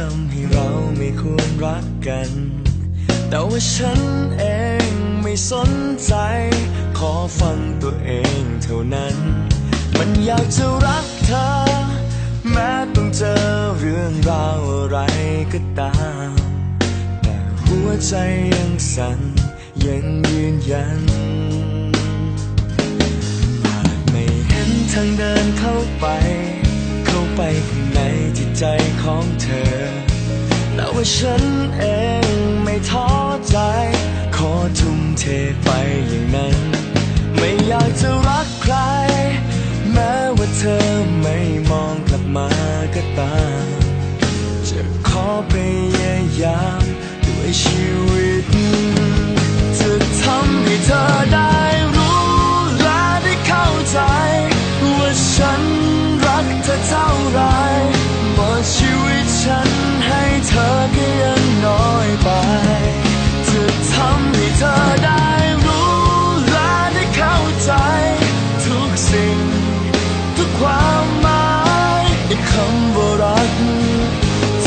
ทำให้เราไม่ควรรักกัน แต่ว่าฉันเองไม่สนใจ ขอฟังตัวเองเท่านั้น มันอยากจะรักเธอ แม้ต้องเจอเรื่องราวอะไรก็ตาม แต่หัวใจยังสั่นยังยืนยันอาจไม่เห็นทางเดินเข้าไป ไปข้างในจิตใจของเธอ แต่ว่าฉันเองไม่ท้อใจ ขอทุ่มเทไปอย่างนั้น ไม่อยากจะ ทุกสิ่งทุกความหมายในคำว่ารัก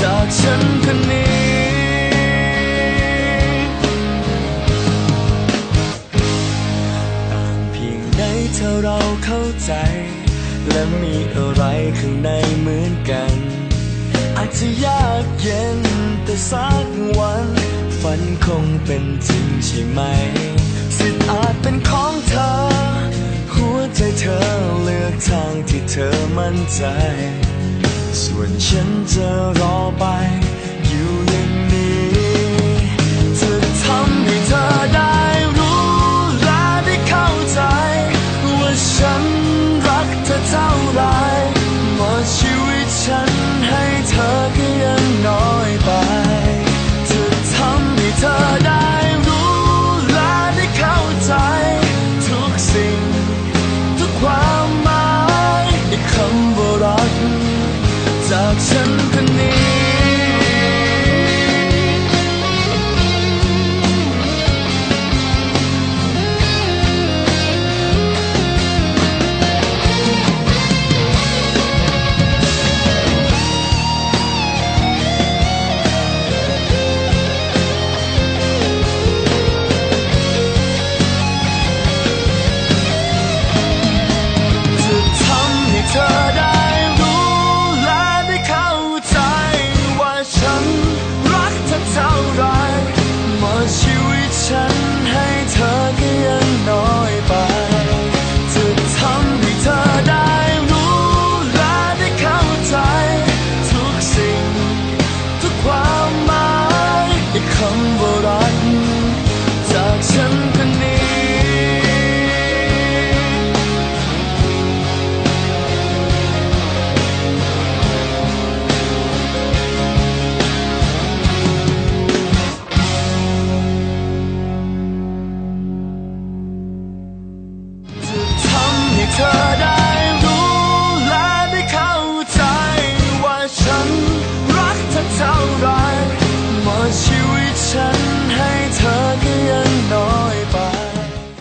จากฉันคนนี้ต่างเพียงใดเท่าเราเข้าใจ และมีอะไรข้างในเหมือนกัน อาจจะยากเย็นแต่สักวัน ฝันคงเป็นจริงใช่ไหม สิทธิ์อาจเป็นของเธอ ใจเธอเลือกทางที่เธอมั่นใจ ส่วนฉันจะรอไป รัก จากฉันคนนี้